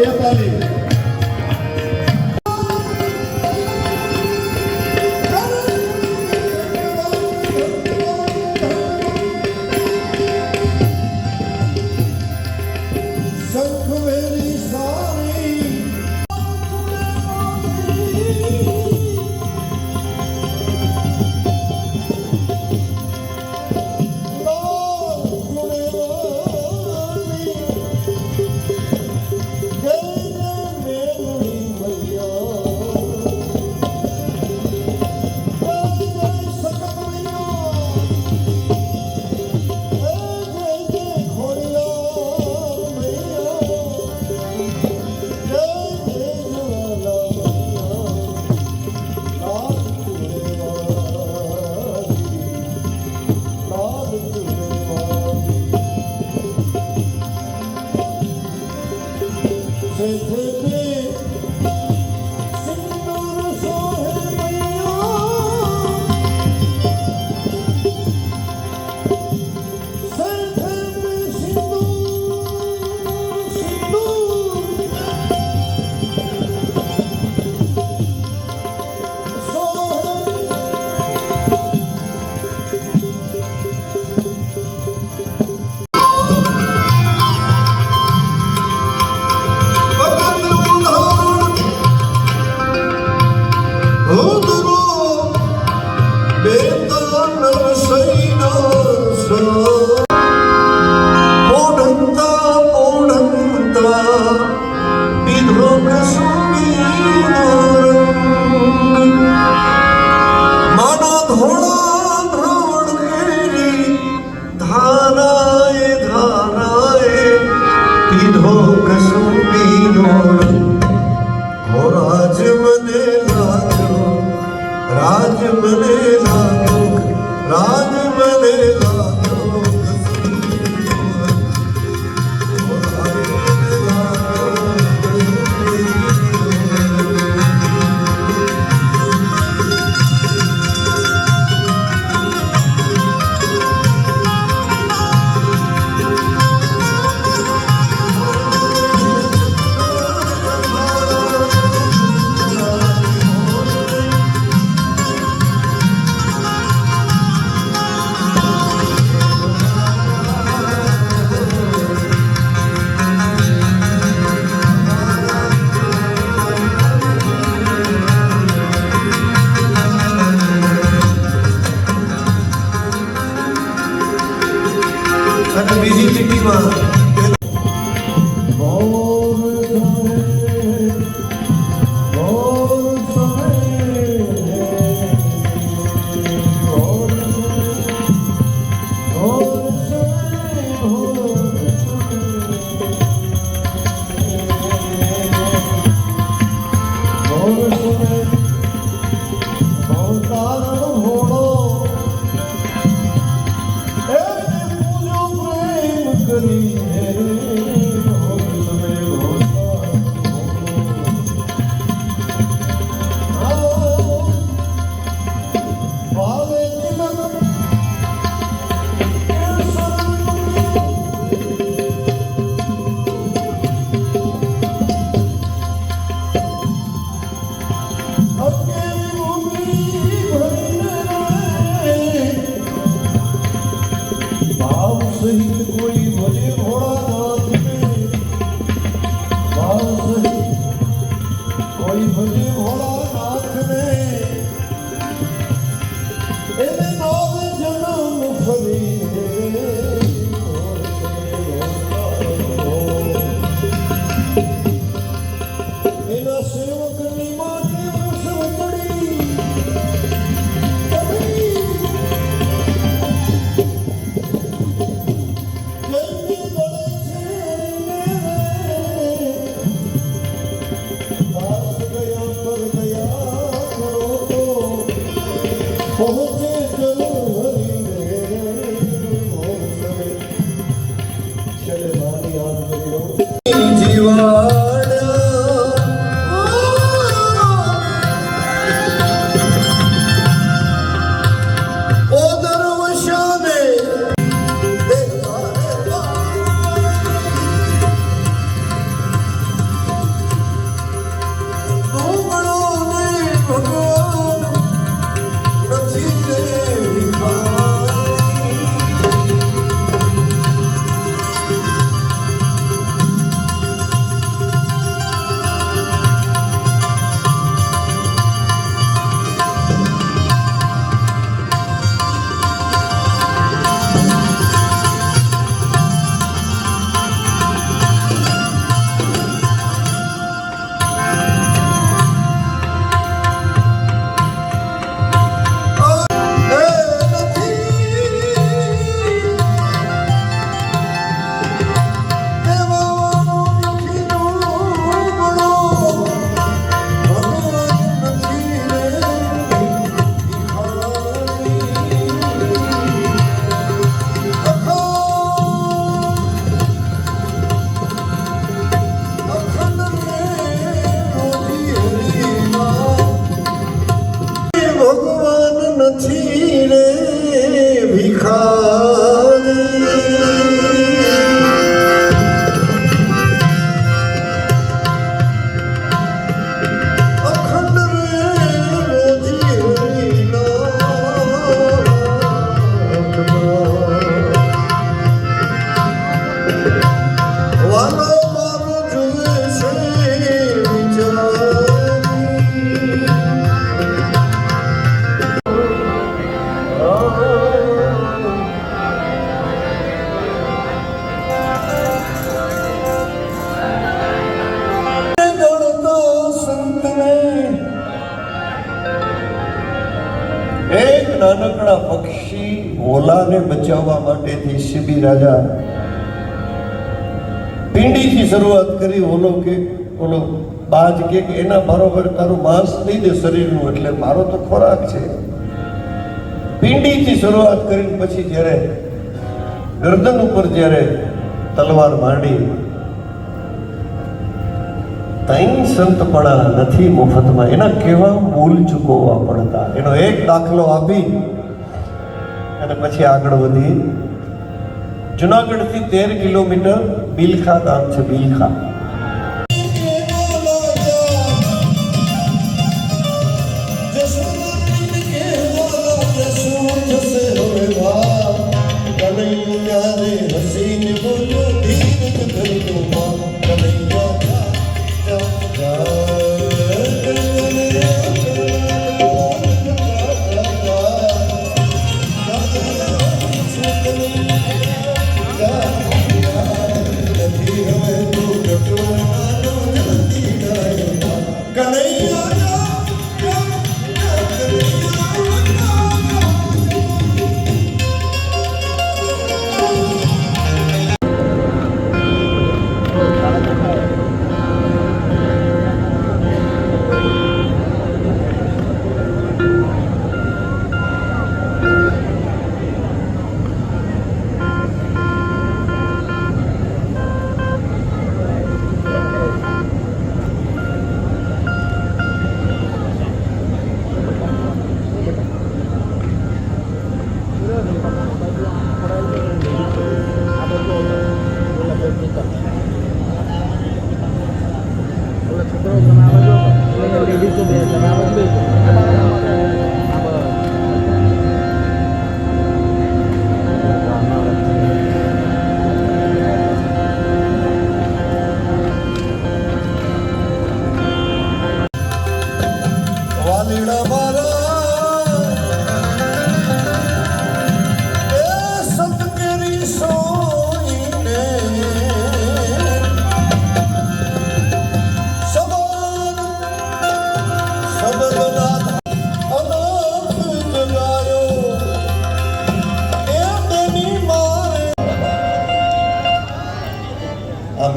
gaveta ali. પક્ષી ભોલાને બચાવવા માટેથી શિબી રાજા પીંડીથી શરૂઆત કરી ઓલો કે, ઓલો બાજ કે એના બરોબર તારું માંસ નહીં દે શરીરનું એટલે મારો તો ખોરાક છે. પીંડીથી શરૂઆત કરીને પછી જ્યારે ગરદન ઉપર જ્યારે તલવાર માંડી તઈ સંતપણા નથી મફતમાં. એના કેવા મૂલ ચૂકવવા પડતા. એનો એક દાખલો આપી અને પછી આગળ વધી. જુનાગઢથી તેર કિલોમીટર બિલખા ગામ છે Bilkha Salamat po. Salamat po. Salamat po.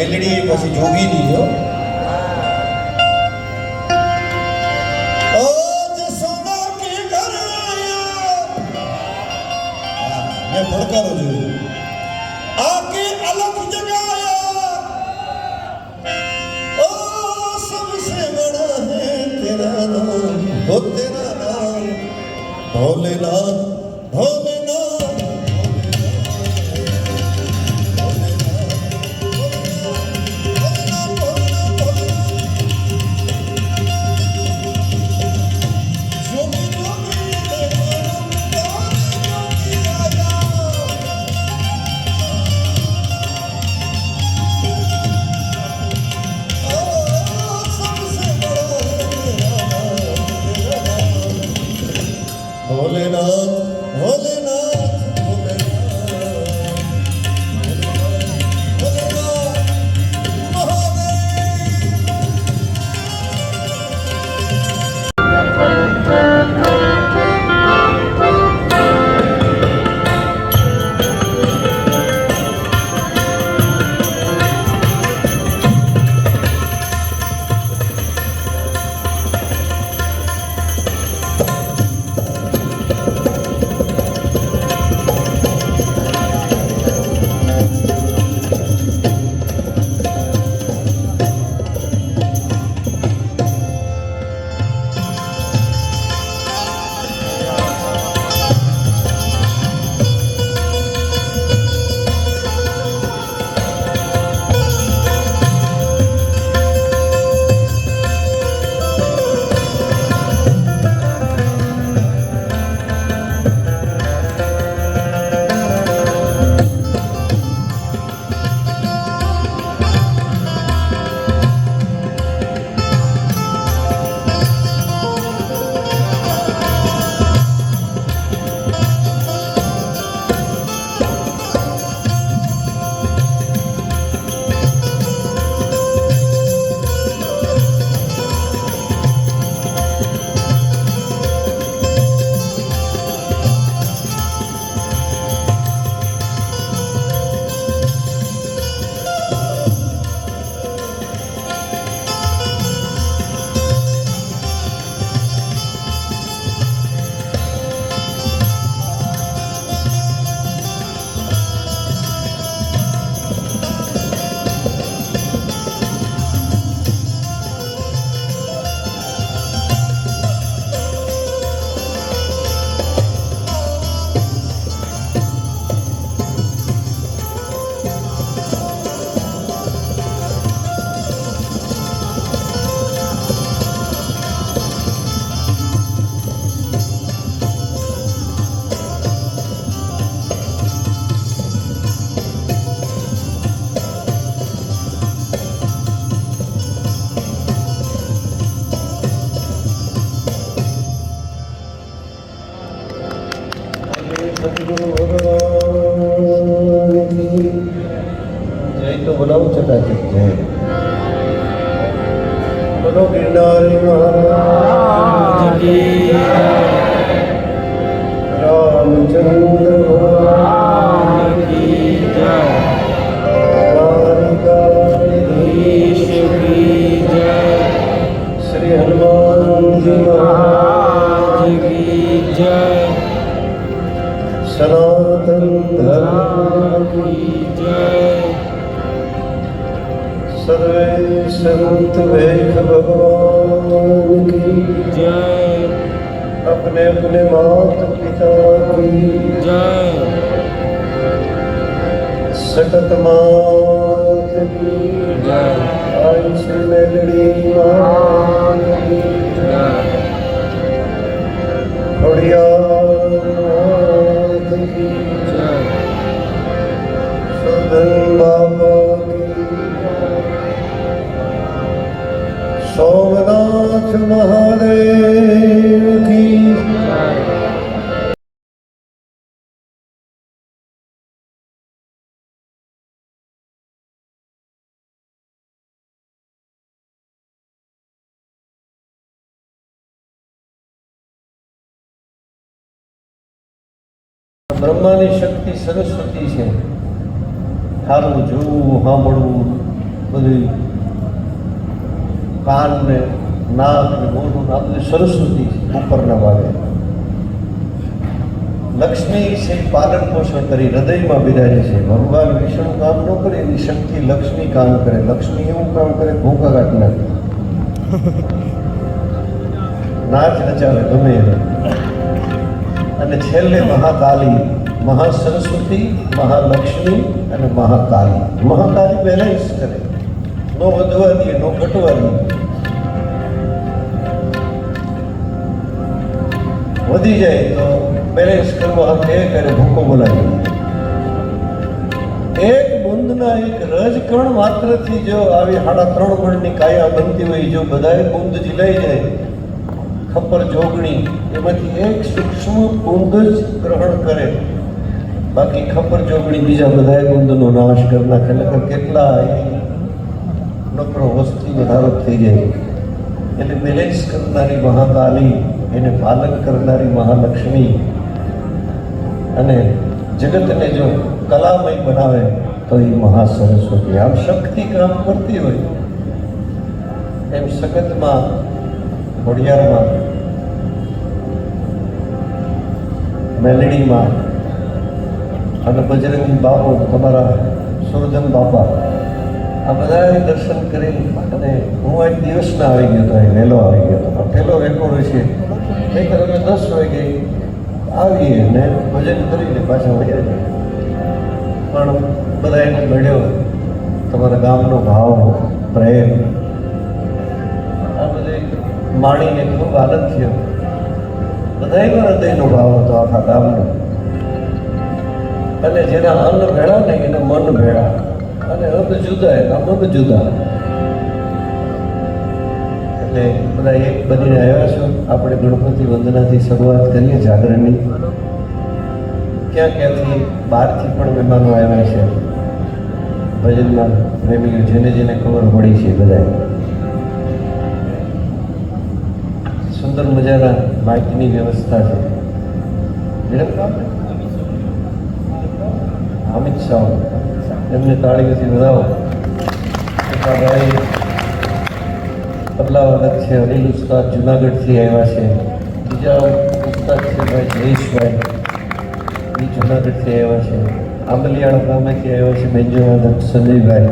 આ મેલડી પછી જોગીની હો barrio બ્રહ્માની શક્તિ સરસ્વતી છે. સારું જોવું સાંભળવું બધું. કાન ને નાક ને મોઢું આ બધું સરસ્વતી છે, ઉપરના ભાગે. લક્ષ્મી છે પાલન પોષણ કરી હૃદયમાં બિરાજે છે. ભગવાન વિષ્ણુ કામ ન કરે, એની શક્તિ લક્ષ્મી કામ કરે. લક્ષ્મી એવું કામ કરે ભૂકા કાઢ નાખે. નાચ રચાવે ગમે એને અને છેલ્લે મહાકાલી, મહાસરસ્વતી, મહાલક્ષ્મી અને મહાકાલી. મહાકાલી બેલેન્સ કરે. નો વધવાની નો ઘટવાની વધી જાય તો બેલેન્સ કરવા હાથ એ કરે, ભૂકો બોલાવી એક બુંદના એક રજકણ માત્રથી જો આવી સાડા ત્રણ ગણની કાયા બનતી હોય, જો બધાએ બુંદ જીલાઈ જાય ખપ્પર જોગણી એમાંથી એક સૂક્ષ્મ બુંદ જ ગ્રહણ કરે. બાકી ખપર જોગણી બીજા બધા બુંદનો નાશ કરી નાખે એટલે કેટલા નકરો વસ્તી વધારો થઈ જાય. એટલે બેલેન્સ કરનારી મહાકાલી, એને પાલન કરનારી મહાલક્ષ્મી. અને જગતને જો કલામય બનાવે, તો એ મહા સરસ્વતી આમ શક્તિ કામ કરતી હોય. એમ સગતમાં ખોડિયારમાં મેલડીમાં અને બજરંગી બાપુ, તમારા સુરજન બાપા, આ બધાએ દર્શન કરી અને હું એક દિવસના આવી ગયો હતો વહેલો આવી ગયો હતો પહેલો રેકોર્ડ છે. નહીંતર અમે દસ વાગે આવીએ ને ભજન કરીને પાછા વળ્યા જઈએ. પણ બધા એને મળ્યો. તમારા ગામનો ભાવ, પ્રેમ બધે માણીને ખૂબ આનંદ થયો. બધાનો હૃદયનો ભાવ હતો આખા ગામનો. અને જેના અન્ન ભેળા ને એના મન ભેળા. અને અન્ન જુદા, એના મન જુદા. એટલે બધા એક બનીને આવ્યા છો. આપણે ગણપતિ વંદનાથી શરૂઆત કરીએ જાગરણની. ક્યાં ક્યાંથી? બહારથી પણ મહેમાનો આવ્યા છે. ભજનમાં પ્રેમીઓ જેને જેને ખબર પડી છે બધાએ. સુંદર મજાના માઇકની વ્યવસ્થા છે. અમિત શાહ. એમને તાળીઓથી વધાવો ભાઈ તબલા વાદક છે, અનિલ ઉસ્તાદ જુનાગઢથી આવ્યા છે. બીજા ઉસ્તાદ છે ભાઈ જયેશભાઈ. એ જુનાગઢથી આવ્યા છે. આંબલિયાળા ગામેથી આવ્યા છે બેન્જો વાદક સંજયભાઈ.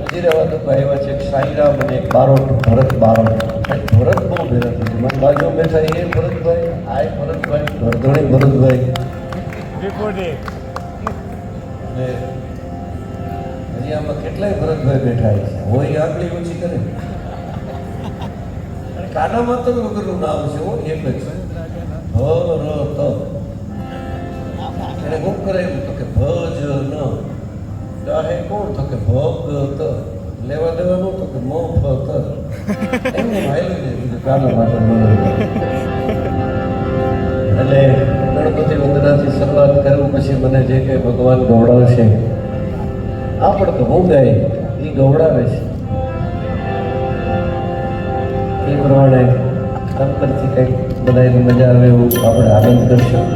નજીરા વાદક આવ્યા છે સાંઈરામ અને બારોટ, ભરત બારોટ. ભરત બહુ થઈ છે. મને બેઠા એ ભરતભાઈ આ ભરતભાઈ ભરધણી ભરતભાઈ. ને આમાં કેટલાય ભરતભાઈ બેઠા છે? હોય આટલી ઓછી કરે. અને કાનામાં તો વગરનું નામ છે હો એક જ. ભરત. એને હું કરે એમ તો કે ભજ ન ગાહે કોણ તો કે ભગત. લેવા દેવાનું તો કે મફત. એમને ભાઈ ને બીજું કાના માટે એટલે ગણપતિ વંદનાથી શરૂઆત કરું પછી મને જે કંઈ ભગવાન ગૌડાવશે આપણે તો હું ગાય એ ગૌડાવે છે. એ પ્રમાણે અંતરથી કંઈક બધાને મજા આવે એવું આપણે આનંદ કરશું.